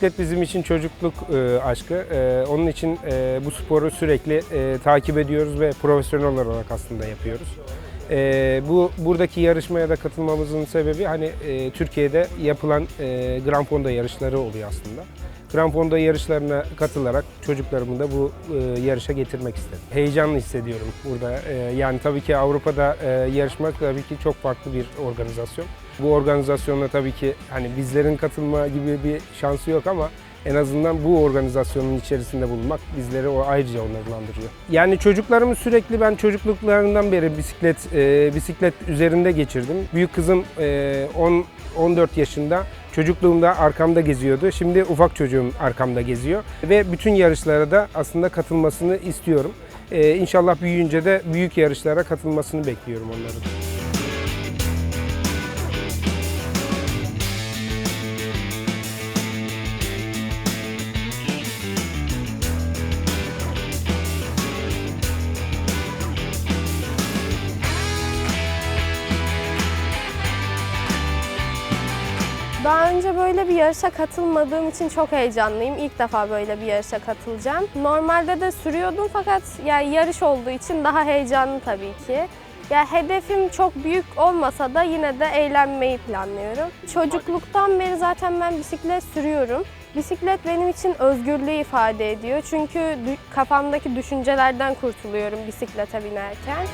bisiklet bizim için çocukluk e, aşkı. E, onun için e, bu sporu sürekli takip ediyoruz ve profesyonel olarak aslında yapıyoruz. E, bu buradaki yarışmaya da katılmamızın sebebi hani e, Türkiye'de yapılan e, Grand Fonda yarışları oluyor aslında. Grand Fonda yarışlarına katılarak çocuklarımı da bu e, yarışa getirmek istedim. Heyecanlı hissediyorum burada. E, yani tabii ki Avrupa'da e, yarışmak tabii ki çok farklı bir organizasyon. Bu organizasyonda tabii ki hani bizlerin katılma gibi bir şansı yok ama en azından bu organizasyonun içerisinde bulunmak bizleri o ayrıca onurlandırıyor. Yani çocuklarımı sürekli ben çocukluklarından beri bisiklet e, bisiklet üzerinde geçirdim. Büyük kızım e, 10 14 yaşında çocukluğumda arkamda geziyordu. Şimdi ufak çocuğum arkamda geziyor ve bütün yarışlara da aslında katılmasını istiyorum. E, inşallah büyüyünce de büyük yarışlara katılmasını bekliyorum onların. Böyle bir yarışa katılmadığım için çok heyecanlıyım. İlk defa böyle bir yarışa katılacağım. Normalde de sürüyordum fakat yani yarış olduğu için daha heyecanlı tabii ki. Ya hedefim çok büyük olmasa da yine de eğlenmeyi planlıyorum. Çocukluktan beri zaten ben bisiklet sürüyorum. Bisiklet benim için özgürlüğü ifade ediyor. Çünkü kafamdaki düşüncelerden kurtuluyorum bisiklete binerken.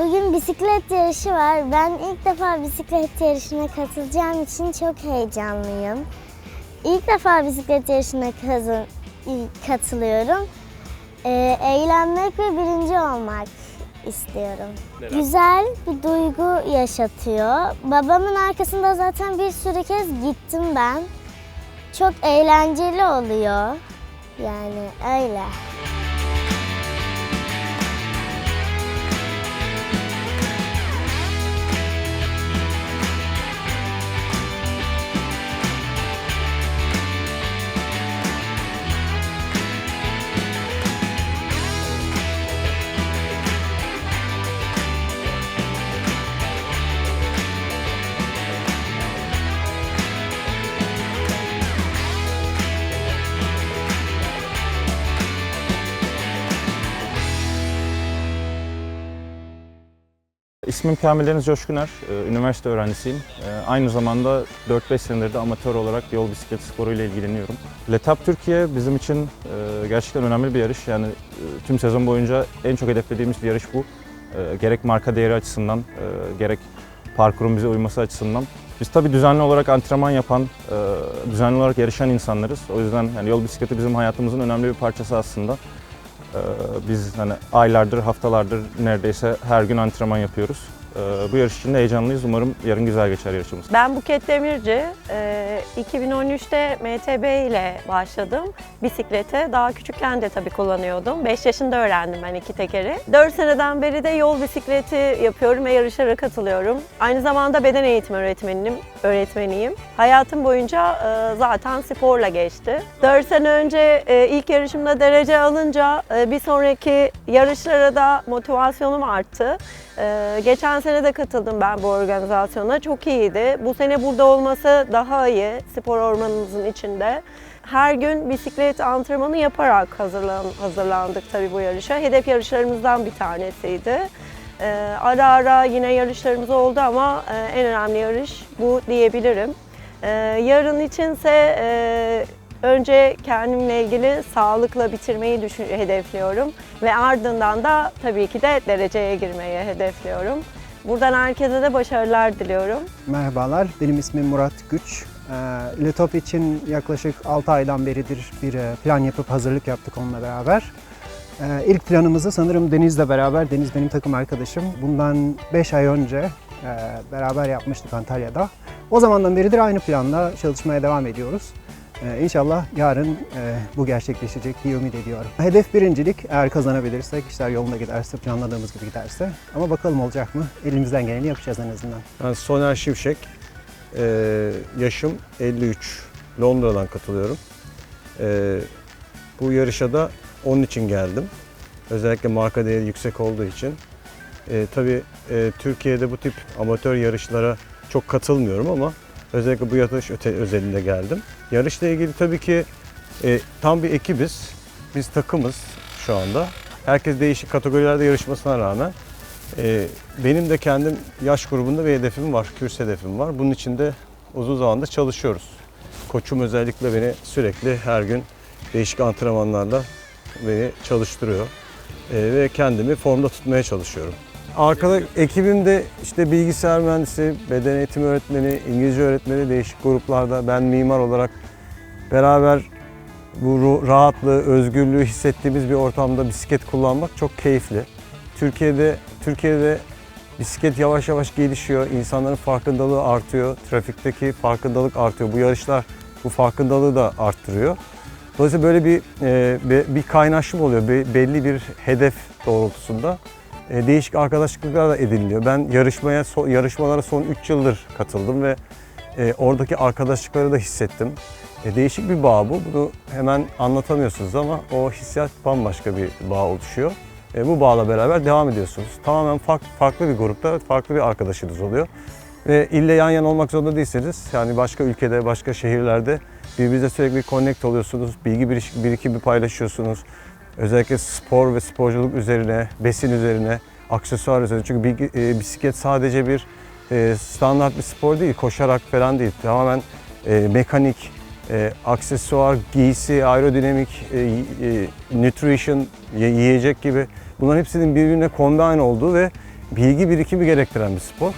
Bugün bisiklet yarışı var. Ben ilk defa bisiklet yarışına katılacağım için çok heyecanlıyım. İlk defa bisiklet yarışına katılıyorum. Ee, eğlenmek ve birinci olmak istiyorum. Güzel bir duygu yaşatıyor. Babamın arkasında zaten bir sürü kez gittim ben. Çok eğlenceli oluyor. Yani öyle. İsmim Kamil Deniz Coşkuner, Ee, üniversite öğrencisiyim. Ee, Aynı zamanda 4-5 senedir de amatör olarak yol bisiklet sporuyla ilgileniyorum. Letap Türkiye bizim için e, gerçekten önemli bir yarış. Yani e, tüm sezon boyunca en çok hedeflediğimiz bir yarış bu. E, Gerek marka değeri açısından, e, gerek parkurun bize uyması açısından. Biz tabii düzenli olarak antrenman yapan, e, düzenli olarak yarışan insanlarız. O yüzden yani yol bisikleti bizim hayatımızın önemli bir parçası aslında. Ee, Biz hani aylardır, haftalardır neredeyse her gün antrenman yapıyoruz. Ee, Bu yarış için de heyecanlıyız. Umarım yarın güzel geçer yarışımız. Ben Buket Demirci. Ee, 2013'te MTB ile başladım bisiklete. Daha küçükken de tabii kullanıyordum. 5 yaşında öğrendim ben iki tekeri. 4 seneden beri de yol bisikleti yapıyorum ve yarışlara katılıyorum. Aynı zamanda beden eğitimi öğretmeniyim. öğretmeniyim. Hayatım boyunca e, zaten sporla geçti. 4 sene önce e, ilk yarışımda derece alınca e, bir sonraki yarışlara da motivasyonum arttı. Ee, geçen sene de katıldım ben bu organizasyona. Çok iyiydi. Bu sene burada olması daha iyi spor ormanımızın içinde. Her gün bisiklet antrenmanı yaparak hazırlan, hazırlandık tabii bu yarışa. Hedef yarışlarımızdan bir tanesiydi. Ee, ara ara yine yarışlarımız oldu ama e, en önemli yarış bu diyebilirim. Ee, yarın içinse e, önce kendimle ilgili sağlıkla bitirmeyi düşün, hedefliyorum ve ardından da tabii ki de dereceye girmeyi hedefliyorum. Buradan herkese de başarılar diliyorum. Merhabalar, benim ismim Murat Güç. Ee, Letop için yaklaşık 6 aydan beridir bir e, plan yapıp hazırlık yaptık onunla beraber. Ee, İlk planımızı sanırım Deniz'le beraber, Deniz benim takım arkadaşım. Bundan 5 ay önce e, beraber yapmıştık Antalya'da. O zamandan beridir aynı planla çalışmaya devam ediyoruz. Ee, İnşallah yarın e, bu gerçekleşecek diye ümit ediyorum. Hedef birincilik. Eğer kazanabilirsek, işler yolunda giderse, planladığımız gibi giderse. Ama bakalım olacak mı? Elimizden geleni yapacağız en azından. Ben Soner Şimşek. Ee, yaşım 53. Londra'dan katılıyorum. Ee, bu yarışa da onun için geldim. Özellikle marka değeri yüksek olduğu için. E, tabii e, Türkiye'de bu tip amatör yarışlara çok katılmıyorum ama özellikle bu yarış özelinde geldim. Yarışla ilgili tabii ki e, tam bir ekibiz. Biz takımız şu anda. Herkes değişik kategorilerde yarışmasına rağmen e, benim de kendim yaş grubunda bir hedefim var, kürs hedefim var. Bunun için de uzun zamandır çalışıyoruz. Koçum özellikle beni sürekli her gün değişik antrenmanlarla beni çalıştırıyor. E, ve kendimi formda tutmaya çalışıyorum. Arkada ekibimde işte bilgisayar mühendisi, beden eğitimi öğretmeni, İngilizce öğretmeni değişik gruplarda ben mimar olarak beraber bu rahatlığı, özgürlüğü hissettiğimiz bir ortamda bisiklet kullanmak çok keyifli. Türkiye'de Türkiye'de bisiklet yavaş yavaş gelişiyor. İnsanların farkındalığı artıyor. Trafikteki farkındalık artıyor. Bu yarışlar bu farkındalığı da arttırıyor. Dolayısıyla böyle bir e, bir kaynaşma oluyor. Be- belli bir hedef doğrultusunda değişik arkadaşlıklar da ediniliyor. Ben yarışmaya yarışmalara son 3 yıldır katıldım ve e, oradaki arkadaşlıkları da hissettim. E, değişik bir bağ bu. Bunu hemen anlatamıyorsunuz ama o hissiyat bambaşka bir bağ oluşuyor. E, bu bağla beraber devam ediyorsunuz. Tamamen farklı, farklı bir grupta farklı bir arkadaşınız oluyor. Ve ille yan yana olmak zorunda değilseniz yani başka ülkede, başka şehirlerde birbirinize sürekli connect oluyorsunuz. Bilgi birikimi paylaşıyorsunuz. Özellikle spor ve sporculuk üzerine, besin üzerine, aksesuar üzerine. Çünkü e, bisiklet sadece bir e, standart bir spor değil, koşarak falan değil. Tamamen e, mekanik, aksesuar, giysi, aerodinamik, nutrition, ye- yiyecek gibi bunların hepsinin birbirine combine olduğu ve bilgi birikimi gerektiren bir spor.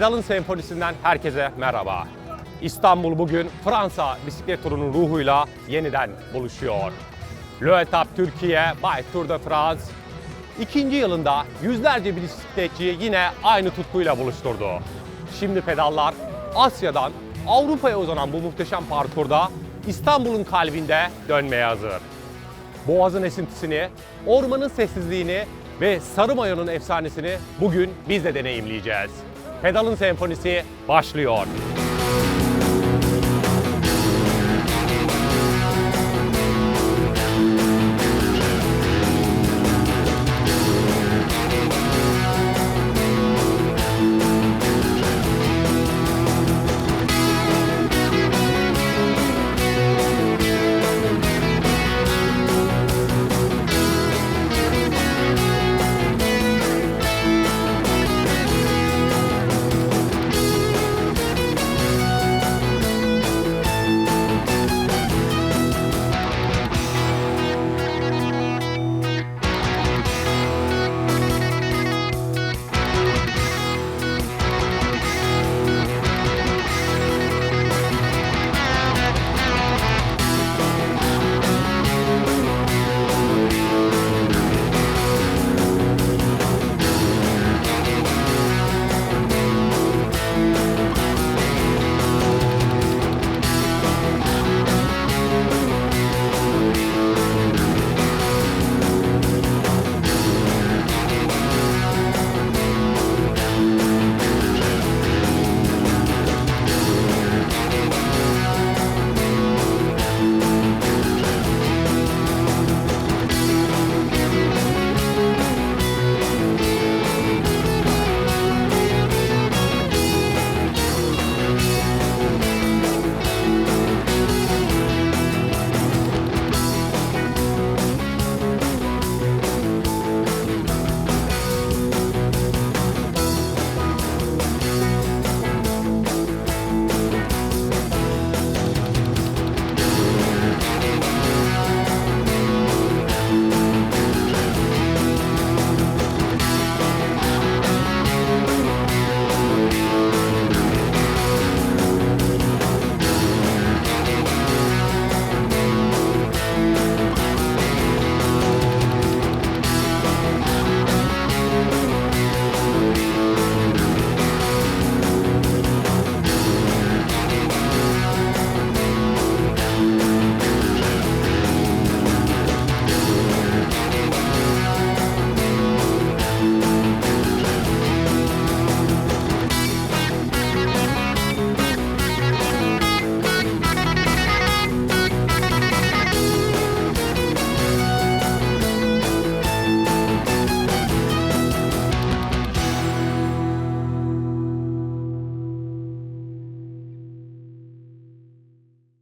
Pedalın Senfonisi'nden herkese merhaba. İstanbul bugün Fransa bisiklet turunun ruhuyla yeniden buluşuyor. Le Etape Türkiye by Tour de France ikinci yılında yüzlerce bisikletçiyi yine aynı tutkuyla buluşturdu. Şimdi pedallar Asya'dan Avrupa'ya uzanan bu muhteşem parkurda İstanbul'un kalbinde dönmeye hazır. Boğazın esintisini, ormanın sessizliğini ve sarı mayonun efsanesini bugün biz de deneyimleyeceğiz. Pedalın senfonisi başlıyor.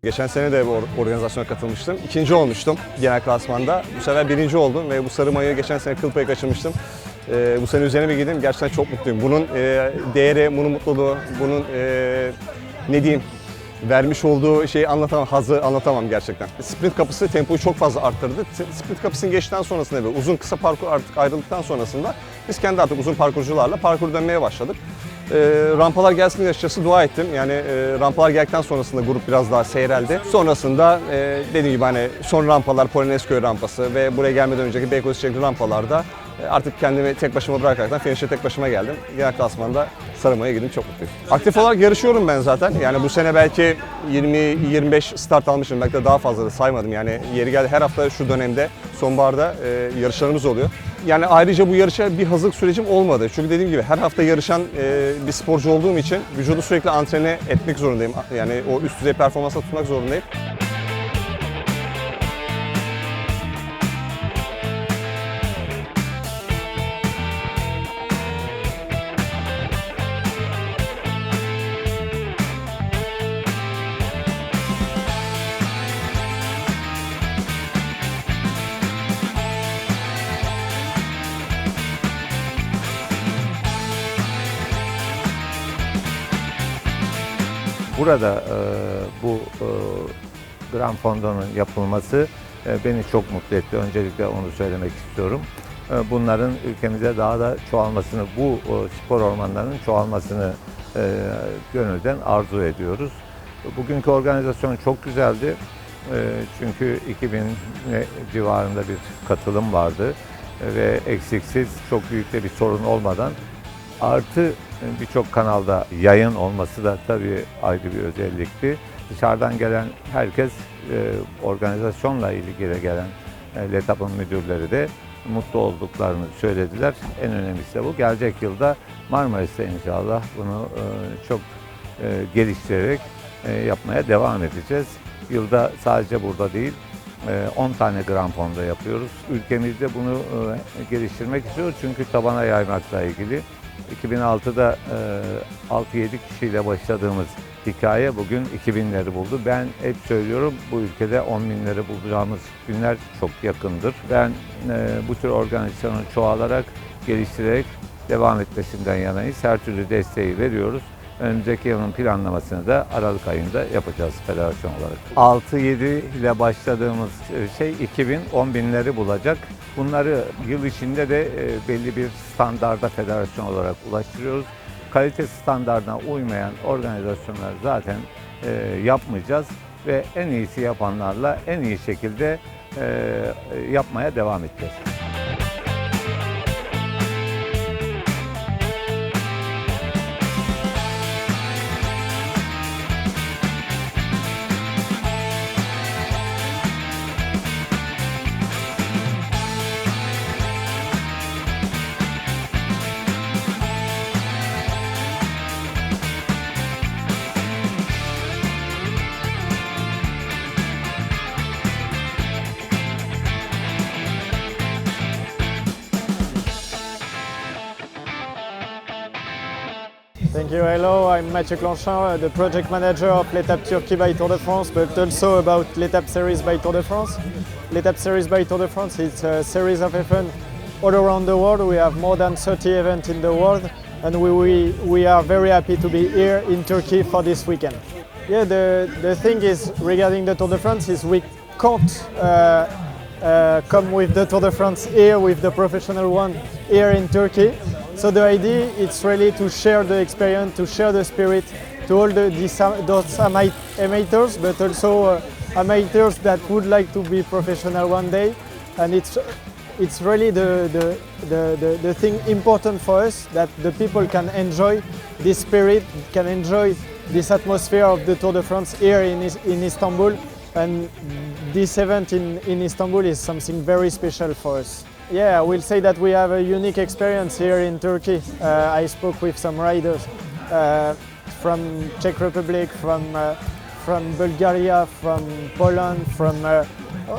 Geçen sene de bu or- organizasyona katılmıştım. İkinci olmuştum genel klasmanda. Bu sefer birinci oldum ve bu sarı mayı geçen sene kıl payı kaçırmıştım. Ee, bu sene üzerine bir giydim. Gerçekten çok mutluyum. Bunun e, değeri, bunun mutluluğu, bunun e, ne diyeyim vermiş olduğu şeyi anlatamam, hazı anlatamam gerçekten. Sprint kapısı tempoyu çok fazla arttırdı. Sprint kapısının geçtikten sonrasında ve uzun kısa parkur artık ayrıldıktan sonrasında biz kendi artık uzun parkurcularla parkur dönmeye başladık. Ee, rampalar gelsin diye açıkçası dua ettim. Yani e, rampalar geldikten sonrasında grup biraz daha seyreldi. Sonrasında e, dediğim gibi hani son rampalar Polonezköy rampası ve buraya gelmeden önceki Beykoz çelikli rampalarda e, artık kendimi tek başıma bırakaraktan finish'e tek başıma geldim. Genel klasmanda sarımaya girdim çok mutluyum. Aktif olarak yarışıyorum ben zaten. Yani bu sene belki 20-25 start almışım. Belki de daha fazla da saymadım. Yani yeri geldi her hafta şu dönemde sonbaharda e, yarışlarımız oluyor. Yani ayrıca bu yarışa bir hazırlık sürecim olmadı. Çünkü dediğim gibi her hafta yarışan e, bir sporcu olduğum için vücudu sürekli antrene etmek zorundayım. Yani o üst düzey performansa tutmak zorundayım. Burada e, bu e, Grand Fondo'nun yapılması e, beni çok mutlu etti. Öncelikle onu söylemek istiyorum. E, bunların ülkemize daha da çoğalmasını, bu e, spor ormanlarının çoğalmasını e, gönülden arzu ediyoruz. Bugünkü organizasyon çok güzeldi. E, çünkü 2000 civarında bir katılım vardı E, ve eksiksiz çok büyük de bir sorun olmadan Artı birçok kanalda yayın olması da tabii ayrı bir özellikti. Dışarıdan gelen herkes, e, organizasyonla ilgili gelen e, LETAP'ın müdürleri de mutlu olduklarını söylediler. En önemlisi de bu. Gelecek yılda Marmaris'te inşallah bunu e, çok geliştirerek yapmaya devam edeceğiz. Yılda sadece burada değil, e, 10 tane Grand Fonda yapıyoruz. Ülkemizde bunu geliştirmek istiyoruz çünkü tabana yaymakla ilgili. 2006'da e, 6-7 kişiyle başladığımız hikaye bugün 2000'leri buldu. Ben hep söylüyorum bu ülkede 10 binleri bulacağımız günler çok yakındır. Ben e, bu tür organizasyonu çoğalarak, geliştirerek devam etmesinden yanayız. Her türlü desteği veriyoruz. Önümüzdeki yılın planlamasını da Aralık ayında yapacağız federasyon olarak. 6-7 ile başladığımız e, şey 2000, 10 binleri bulacak. Bunları yıl içinde de e, belli bir standarda federasyon olarak ulaştırıyoruz. Kalite standartına uymayan organizasyonlar zaten e, yapmayacağız ve en iyisi yapanlarla en iyi şekilde e, yapmaya devam edeceğiz. Thank you. Hello, I'm Mathieu Clanchin, uh, the project manager of l'Etape Turkey by Tour de France, but also about l'Etape Series by Tour de France. L'Etape Series by Tour de France is a series of events all around the world. We have more than 30 events in the world, and we, we, we are very happy to be here in Turkey for this weekend. Yeah, the, the thing is regarding the Tour de France is we can't uh, uh, come with the Tour de France here with the professional one here in Turkey. So the idea is really to share the experience, to share the spirit to all the, those amateurs, but also uh, amateurs that would like to be professional one day. And it's it's really the, the, the, the, the thing important for us that the people can enjoy this spirit, can enjoy this atmosphere of the Tour de France here in, in Istanbul. And this event in, in Istanbul is something very special for us. Yeah, I will say that we have a unique experience here in Turkey. Uh, I spoke with some riders uh, from Czech Republic, from uh, from Bulgaria, from Poland, from uh,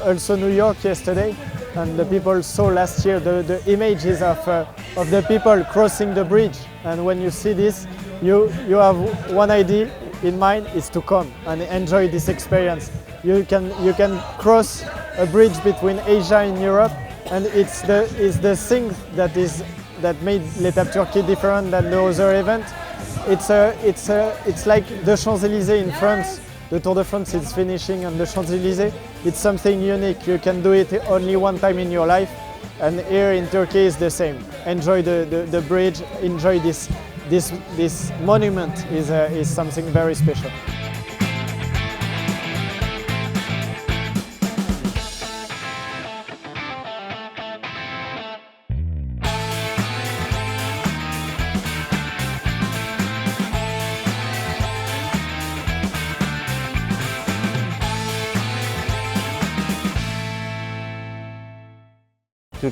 also New York yesterday. And the people saw last year the, the images of, uh, of the people crossing the bridge. And when you see this, you, you have one idea in mind is to come and enjoy this experience. You can you can cross a bridge between Asia and Europe, and it's the is the thing that is that made l'Étape Turkey different than the other event. It's a it's a it's like the Champs Elysees in France. The Tour de France is finishing on the Champs Elysees. It's something unique. You can do it only one time in your life, and here in Turkey is the same. Enjoy the, the, the bridge. Enjoy this this this monument is uh, is something very special.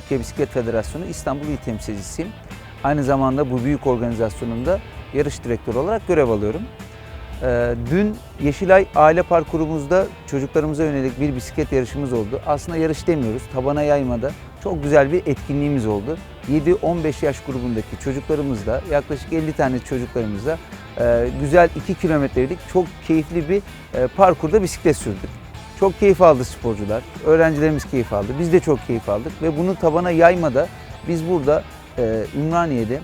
Türkiye Bisiklet Federasyonu İstanbul İl Temsilcisiyim. Aynı zamanda bu büyük organizasyonunda yarış direktörü olarak görev alıyorum. Ee, Dün Yeşilay aile parkurumuzda çocuklarımıza yönelik bir bisiklet yarışımız oldu. Aslında yarış demiyoruz, tabana yaymada çok güzel bir etkinliğimiz oldu. 7-15 yaş grubundaki çocuklarımızla, yaklaşık 50 tane çocuklarımızla e, güzel 2 kilometrelik çok keyifli bir e, parkurda bisiklet sürdük. Çok keyif aldı sporcular, öğrencilerimiz keyif aldı, biz de çok keyif aldık ve bunu tabana yaymada biz burada e, Ümraniye'de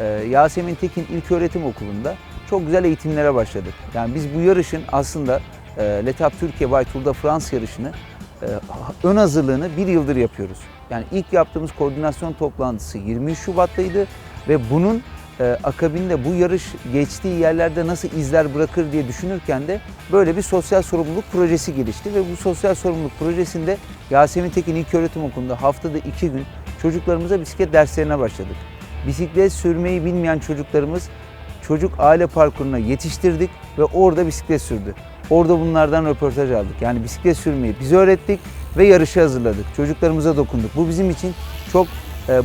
e, Yasemin Tekin İlköğretim Okulu'nda çok güzel eğitimlere başladık. Yani biz bu yarışın aslında e, Letap Türkiye Bay Tour de France yarışını e, ön hazırlığını bir yıldır yapıyoruz. Yani ilk yaptığımız koordinasyon toplantısı 23 Şubat'taydı ve bunun e, akabinde bu yarış geçtiği yerlerde nasıl izler bırakır diye düşünürken de böyle bir sosyal sorumluluk projesi gelişti ve bu sosyal sorumluluk projesinde Yasemin Tekin İlköğretim Okulu'nda haftada iki gün çocuklarımıza bisiklet derslerine başladık. Bisiklet sürmeyi bilmeyen çocuklarımız çocuk aile parkuruna yetiştirdik ve orada bisiklet sürdü. Orada bunlardan röportaj aldık. Yani bisiklet sürmeyi biz öğrettik ve yarışa hazırladık. Çocuklarımıza dokunduk. Bu bizim için çok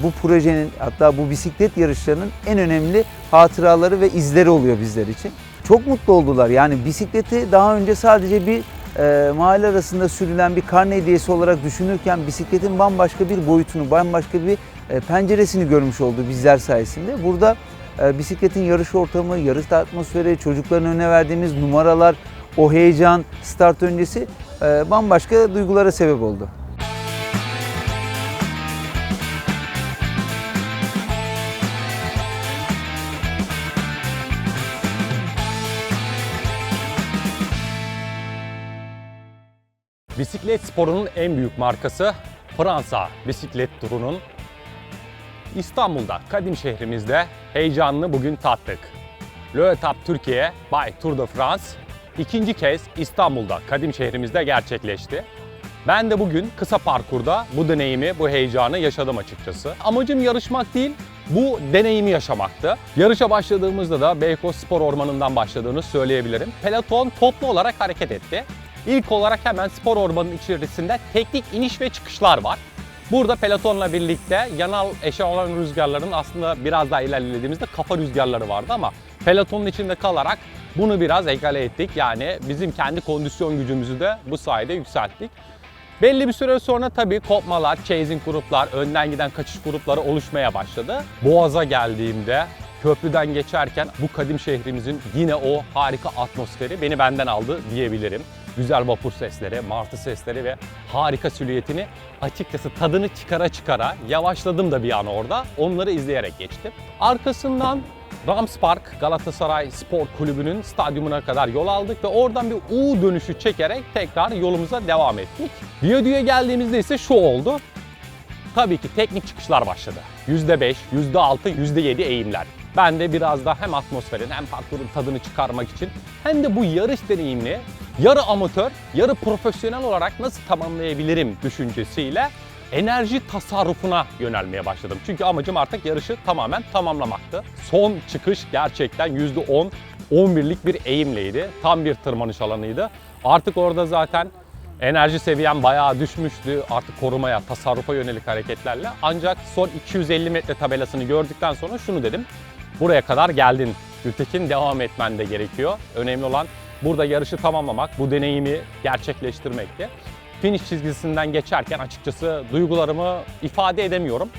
bu projenin hatta bu bisiklet yarışlarının en önemli hatıraları ve izleri oluyor bizler için. Çok mutlu oldular. Yani bisikleti daha önce sadece bir e, mahalle arasında sürülen bir karne hediyesi olarak düşünürken bisikletin bambaşka bir boyutunu, bambaşka bir e, penceresini görmüş oldu bizler sayesinde. Burada e, bisikletin yarış ortamı, yarış atmosferi, çocukların önüne verdiğimiz numaralar, o heyecan, start öncesi e, bambaşka duygulara sebep oldu. Bisiklet sporunun en büyük markası Fransa bisiklet turunun İstanbul'da, kadim şehrimizde heyecanını bugün tattık. Le Türkiye by Tour de France ikinci kez İstanbul'da, kadim şehrimizde gerçekleşti. Ben de bugün kısa parkurda bu deneyimi, bu heyecanı yaşadım açıkçası. Amacım yarışmak değil, bu deneyimi yaşamaktı. Yarışa başladığımızda da Beykoz Spor Ormanı'ndan başladığını söyleyebilirim. Peloton toplu olarak hareket etti. İlk olarak hemen spor ormanının içerisinde teknik iniş ve çıkışlar var. Burada pelotonla birlikte yanal eşeğalan rüzgarların aslında biraz daha ilerlediğimizde kafa rüzgarları vardı ama pelotonun içinde kalarak bunu biraz egale ettik. Yani bizim kendi kondisyon gücümüzü de bu sayede yükselttik. Belli bir süre sonra tabii kopmalar, chasing gruplar, önden giden kaçış grupları oluşmaya başladı. Boğaz'a geldiğimde köprüden geçerken bu kadim şehrimizin yine o harika atmosferi beni benden aldı diyebilirim. Güzel vapur sesleri, martı sesleri ve harika silüetini açıkçası tadını çıkara çıkara yavaşladım da bir an orada. Onları izleyerek geçtim. Arkasından Rams Park Galatasaray Spor Kulübü'nün stadyumuna kadar yol aldık ve oradan bir U dönüşü çekerek tekrar yolumuza devam ettik. Viyadüğe geldiğimizde ise şu oldu. Tabii ki teknik çıkışlar başladı. %5, %6, %7 eğimler. Ben de biraz da hem atmosferin hem parkurun tadını çıkarmak için hem de bu yarış deneyimini yarı amatör, yarı profesyonel olarak nasıl tamamlayabilirim düşüncesiyle enerji tasarrufuna yönelmeye başladım. Çünkü amacım artık yarışı tamamen tamamlamaktı. Son çıkış gerçekten %10, 11'lik bir eğimleydi. Tam bir tırmanış alanıydı. Artık orada zaten enerji seviyem bayağı düşmüştü. Artık korumaya, tasarrufa yönelik hareketlerle. Ancak son 250 metre tabelasını gördükten sonra şunu dedim. Buraya kadar geldin. Gültekin devam etmen de gerekiyor. Önemli olan burada yarışı tamamlamak, bu deneyimi gerçekleştirmekti. Finish çizgisinden geçerken açıkçası duygularımı ifade edemiyorum.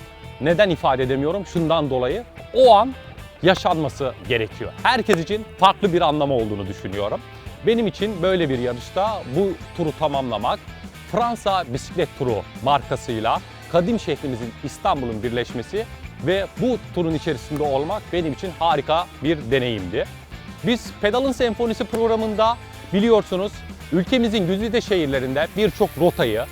Neden ifade edemiyorum? Şundan dolayı o an yaşanması gerekiyor. Herkes için farklı bir anlamı olduğunu düşünüyorum. Benim için böyle bir yarışta bu turu tamamlamak Fransa Bisiklet Turu markasıyla kadim şehrimizin İstanbul'un birleşmesi ve bu turun içerisinde olmak benim için harika bir deneyimdi. Biz Pedalın Senfonisi programında biliyorsunuz ülkemizin güzide şehirlerinde birçok rotayı,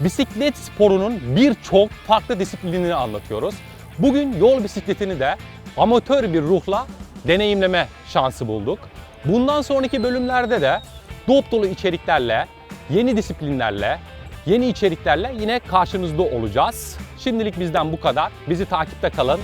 bisiklet sporunun birçok farklı disiplinini anlatıyoruz. Bugün yol bisikletini de amatör bir ruhla deneyimleme şansı bulduk. Bundan sonraki bölümlerde de dop dolu içeriklerle, yeni disiplinlerle, yeni içeriklerle yine karşınızda olacağız. Şimdilik bizden bu kadar. Bizi takipte kalın.